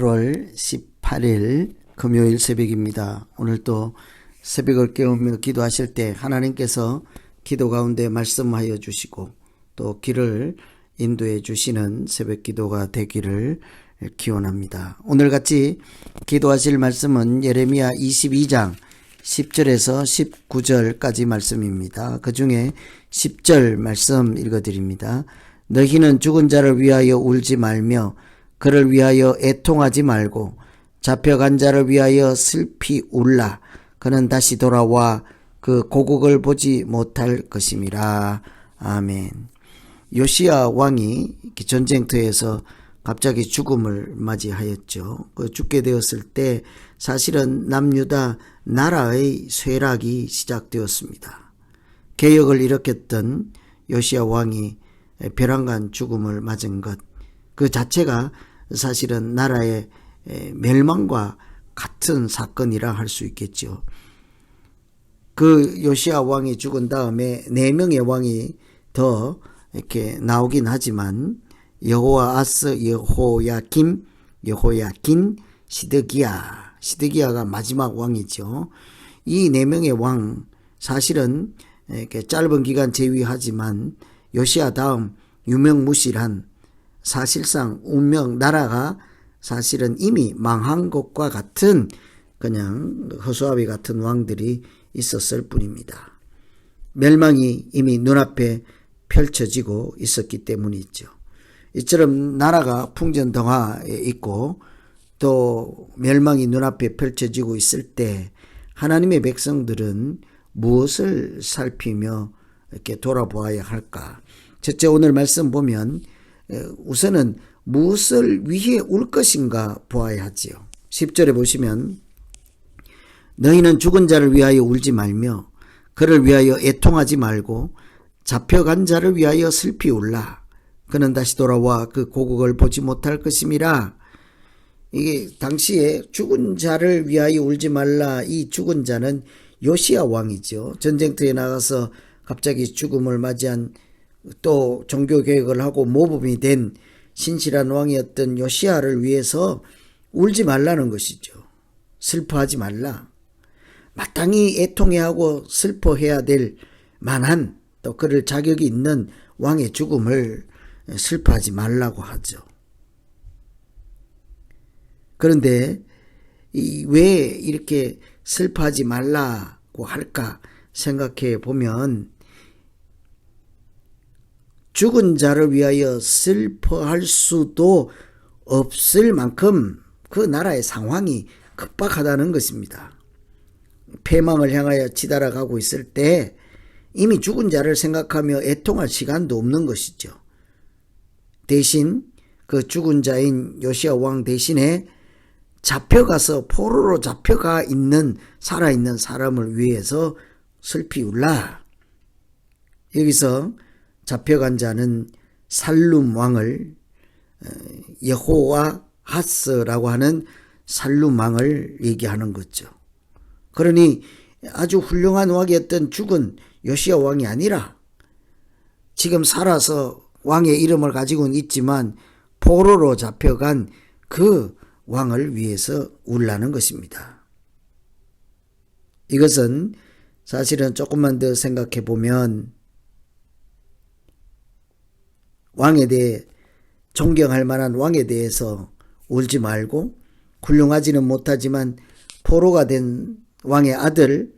8월 18일 금요일 새벽입니다. 오늘 또 새벽을 깨우며 기도하실 때 하나님께서 기도 가운데 말씀하여 주시고 또 길을 인도해 주시는 새벽 기도가 되기를 기원합니다. 오늘 같이 기도하실 말씀은 예레미야 22장 10절에서 19절까지 말씀입니다. 그 중에 10절 말씀 읽어 드립니다. 너희는 죽은 자를 위하여 울지 말며 그를 위하여 애통하지 말고 잡혀간 자를 위하여 슬피 울라. 그는 다시 돌아와 그 고국을 보지 못할 것임이라. 아멘. 요시야 왕이 전쟁터에서 갑자기 죽음을 맞이하였죠. 그 죽게 되었을 때 사실은 남유다 나라의 쇠락이 시작되었습니다. 개혁을 일으켰던 요시야 왕이 벼랑간 죽음을 맞은 것, 그 자체가 사실은 나라의 멸망과 같은 사건이라 할 수 있겠죠. 그 요시아 왕이 죽은 다음에 네 명의 왕이 더 이렇게 나오긴 하지만 여호와 아스, 여호야김, 여호야긴, 시드기야, 시드기야가 마지막 왕이죠. 이 네 명의 왕 사실은 이렇게 짧은 기간 제위하지만 요시아 다음 유명무실한 사실상 운명 나라가 사실은 이미 망한 것과 같은 그냥 허수아비 같은 왕들이 있었을 뿐입니다. 멸망이 이미 눈앞에 펼쳐지고 있었기 때문이죠. 이처럼 나라가 풍전등화에 있고 또 멸망이 눈앞에 펼쳐지고 있을 때 하나님의 백성들은 무엇을 살피며 이렇게 돌아보아야 할까? 첫째 오늘 말씀 보면 우선은 무엇을 위해 울 것인가 보아야 하지요. 10절에 보시면 너희는 죽은 자를 위하여 울지 말며 그를 위하여 애통하지 말고 잡혀간 자를 위하여 슬피 울라. 그는 다시 돌아와 그 고국을 보지 못할 것임이라. 이게 당시에 죽은 자를 위하여 울지 말라. 이 죽은 자는 요시아 왕이죠. 전쟁터에 나가서 갑자기 죽음을 맞이한 또 종교 개혁을 하고 모범이 된 신실한 왕이었던 요시아를 위해서 울지 말라는 것이죠. 슬퍼하지 말라. 마땅히 애통해하고 슬퍼해야 될 만한 또 그럴 자격이 있는 왕의 죽음을 슬퍼하지 말라고 하죠. 그런데 왜 이렇게 슬퍼하지 말라고 할까 생각해 보면 죽은 자를 위하여 슬퍼할 수도 없을 만큼 그 나라의 상황이 급박하다는 것입니다. 폐망을 향하여 치달아가고 있을 때 이미 죽은 자를 생각하며 애통할 시간도 없는 것이죠. 대신 그 죽은 자인 요시아 왕 대신에 잡혀가서 포로로 잡혀가 있는 살아있는 사람을 위해서 슬피 울라. 여기서 잡혀간 자는 살룸 왕을 어, 여호와 하스라고 하는 살룸 왕을 얘기하는 거죠. 그러니 아주 훌륭한 왕이었던 죽은 요시아 왕이 아니라 지금 살아서 왕의 이름을 가지고는 있지만 포로로 잡혀간 그 왕을 위해서 울라는 것입니다. 이것은 사실은 조금만 더 생각해 보면 왕에 대해 존경할 만한 왕에 대해서 울지 말고 훌륭하지는 못하지만 포로가 된 왕의 아들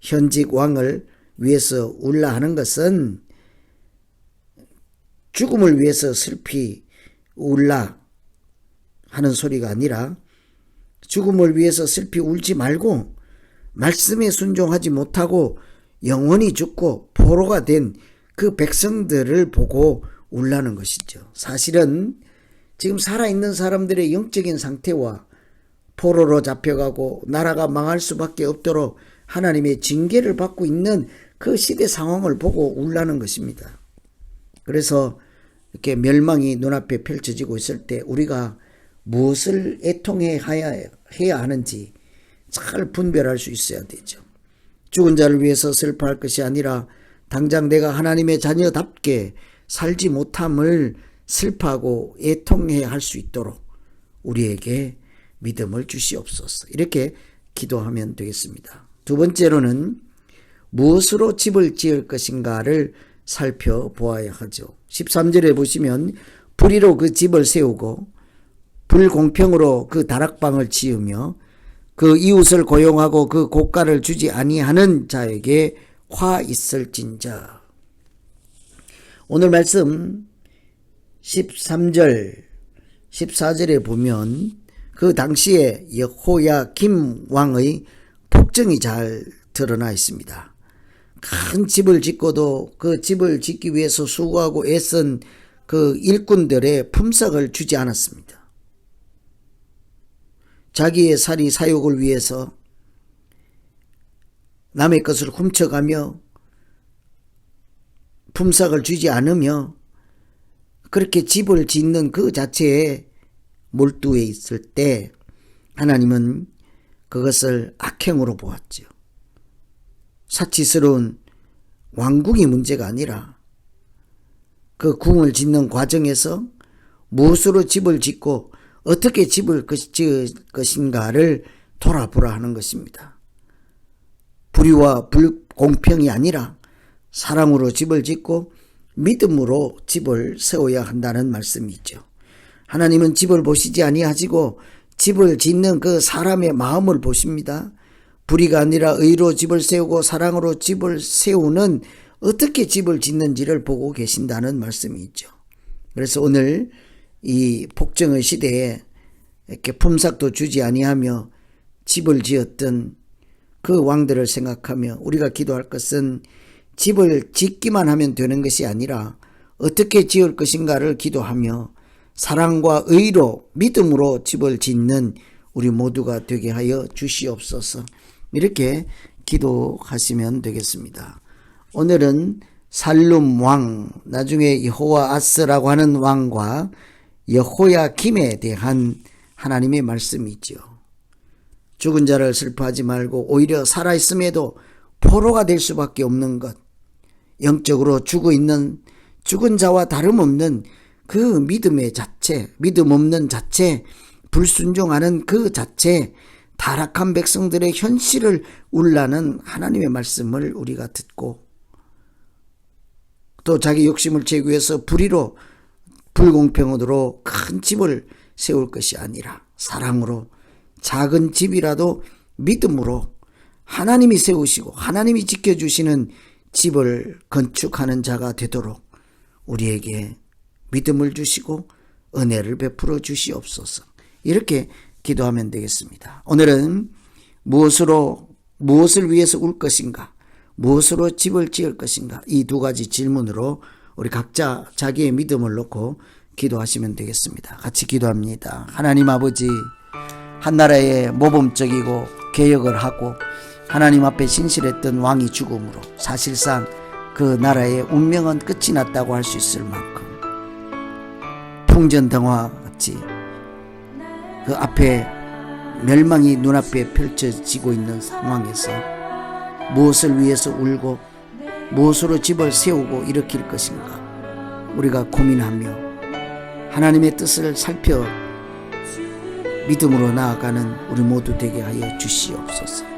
현직 왕을 위해서 울라 하는 것은 죽음을 위해서 슬피 울라 하는 소리가 아니라 죽음을 위해서 슬피 울지 말고 말씀에 순종하지 못하고 영원히 죽고 포로가 된 그 백성들을 보고 울라는 것이죠. 사실은 지금 살아있는 사람들의 영적인 상태와 포로로 잡혀가고 나라가 망할 수밖에 없도록 하나님의 징계를 받고 있는 그 시대 상황을 보고 울라는 것입니다. 그래서 이렇게 멸망이 눈앞에 펼쳐지고 있을 때 우리가 무엇을 애통해 해야 하는지 잘 분별할 수 있어야 되죠. 죽은 자를 위해서 슬퍼할 것이 아니라 당장 내가 하나님의 자녀답게 살지 못함을 슬퍼하고 애통해 할수 있도록 우리에게 믿음을 주시옵소서. 이렇게 기도하면 되겠습니다. 두 번째로는 무엇으로 집을 지을 것인가를 살펴보아야 하죠. 13절에 보시면 불의로 그 집을 세우고 불공평으로 그 다락방을 지으며 그 이웃을 고용하고 그 고가를 주지 아니하는 자에게 화 있을진자. 오늘 말씀 13절, 14절에 보면 그 당시에 여호야 김 왕의 폭정이 잘 드러나 있습니다. 큰 집을 짓고도 그 집을 짓기 위해서 수고하고 애쓴 그 일꾼들의 품삯을 주지 않았습니다. 자기의 살이 사욕을 위해서 남의 것을 훔쳐가며 품삯을 주지 않으며 그렇게 집을 짓는 그 자체에 몰두해 있을 때 하나님은 그것을 악행으로 보았죠. 사치스러운 왕궁이 문제가 아니라 그 궁을 짓는 과정에서 무엇으로 집을 짓고 어떻게 집을 지을 것인가를 돌아보라 하는 것입니다. 불의와 불공평이 아니라 사랑으로 집을 짓고 믿음으로 집을 세워야 한다는 말씀이죠. 하나님은 집을 보시지 아니하시고 집을 짓는 그 사람의 마음을 보십니다. 불의가 아니라 의로 집을 세우고 사랑으로 집을 세우는 어떻게 집을 짓는지를 보고 계신다는 말씀이 있죠. 그래서 오늘 이 폭정의 시대에 이렇게 품삯도 주지 아니하며 집을 지었던 그 왕들을 생각하며 우리가 기도할 것은 집을 짓기만 하면 되는 것이 아니라 어떻게 지을 것인가를 기도하며 사랑과 의로 믿음으로 집을 짓는 우리 모두가 되게 하여 주시옵소서. 이렇게 기도하시면 되겠습니다. 오늘은 살룸 왕, 나중에 여호와 아스라고 하는 왕과 여호야 김에 대한 하나님의 말씀이지요. 죽은 자를 슬퍼하지 말고 오히려 살아있음에도 포로가 될 수밖에 없는 것. 영적으로 죽어 있는 죽은 자와 다름없는 그 믿음의 자체, 믿음 없는 자체, 불순종하는 그 자체, 타락한 백성들의 현실을 울라는 하나님의 말씀을 우리가 듣고 또 자기 욕심을 위해서 불의로 불공평으로 큰 집을 세울 것이 아니라 사랑으로 작은 집이라도 믿음으로 하나님이 세우시고 하나님이 지켜주시는 집을 건축하는 자가 되도록 우리에게 믿음을 주시고 은혜를 베풀어 주시옵소서. 이렇게 기도하면 되겠습니다. 오늘은 무엇으로 무엇을 위해서 울 것인가? 무엇으로 집을 지을 것인가? 이 두 가지 질문으로 우리 각자 자기의 믿음을 놓고 기도하시면 되겠습니다. 같이 기도합니다. 하나님 아버지, 한 나라의 모범적이고 개혁을 하고 하나님 앞에 신실했던 왕이 죽음으로 사실상 그 나라의 운명은 끝이 났다고 할 수 있을 만큼 풍전등화 같이 그 앞에 멸망이 눈앞에 펼쳐지고 있는 상황에서 무엇을 위해서 울고 무엇으로 집을 세우고 일으킬 것인가 우리가 고민하며 하나님의 뜻을 살펴 믿음으로 나아가는 우리 모두 되게 하여 주시옵소서.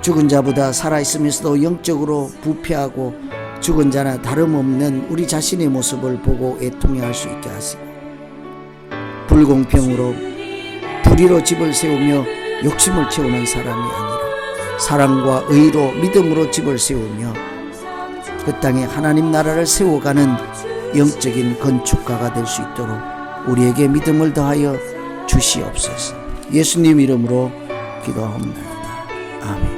죽은 자보다 살아있으면서도 영적으로 부패하고 죽은 자나 다름없는 우리 자신의 모습을 보고 애통해 할 수 있게 하시고 불공평으로 불의로 집을 세우며 욕심을 채우는 사람이 아니라 사랑과 의로 믿음으로 집을 세우며 그 땅에 하나님 나라를 세워가는 영적인 건축가가 될 수 있도록 우리에게 믿음을 더하여 주시옵소서. 예수님 이름으로 기도합니다. 아멘.